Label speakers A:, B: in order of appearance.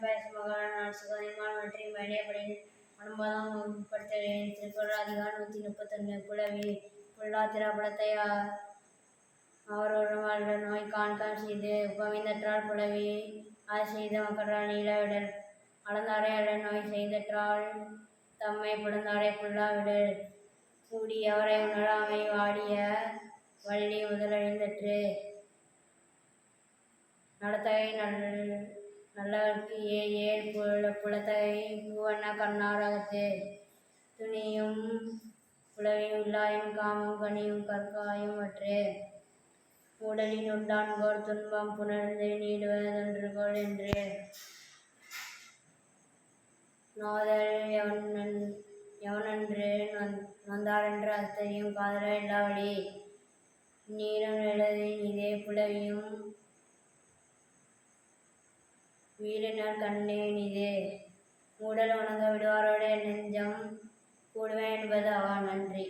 A: பேச மகளான நான் சுகதிமான் வெற்றி மேடையப்படின் அனுபவம் படுத்துகிறேன் திருக்குறள் அதிகாரம் நூற்றி முப்பத்தொன்று புலவி புல்லா படத்தை அவர் ஒரு நோய் காண்கான் செய்து உபவிந்தற்றால் புலவி அது செய்த மக்களால் நீளவிடல். அளந்தாரை அட நோய் செய்தற்றால் தம்மை புலந்தாரை புல்லாவிடல். கூடி அவரை உணராமை வாடிய வள்ளி முதலழிந்தற்று நடத்தகை நல் நல்லவர்க்கு ஏ ஏழ் புல புலத்தை பூவண்ண கண்ணாரகத்து. துணியும் புலவியும் இல்லாயும் காமம் கனியும் கற்காயும் அற்று. உடலின் உண்டான்கோர் துன்பம் புணர்ந்து நீடுவதொன்றுகோள் என்று. நோதல் எவன் எவனன்று நொந்தாரென்று அது காதல இல்லாவழி நீரம் எழுதின் இதே புலவியும் வீடினர் கண்டேன் இது மூடல் வணங்க விடுவாரோடு நெஞ்சம் கூடுவேன் என்பது அவா நன்றி.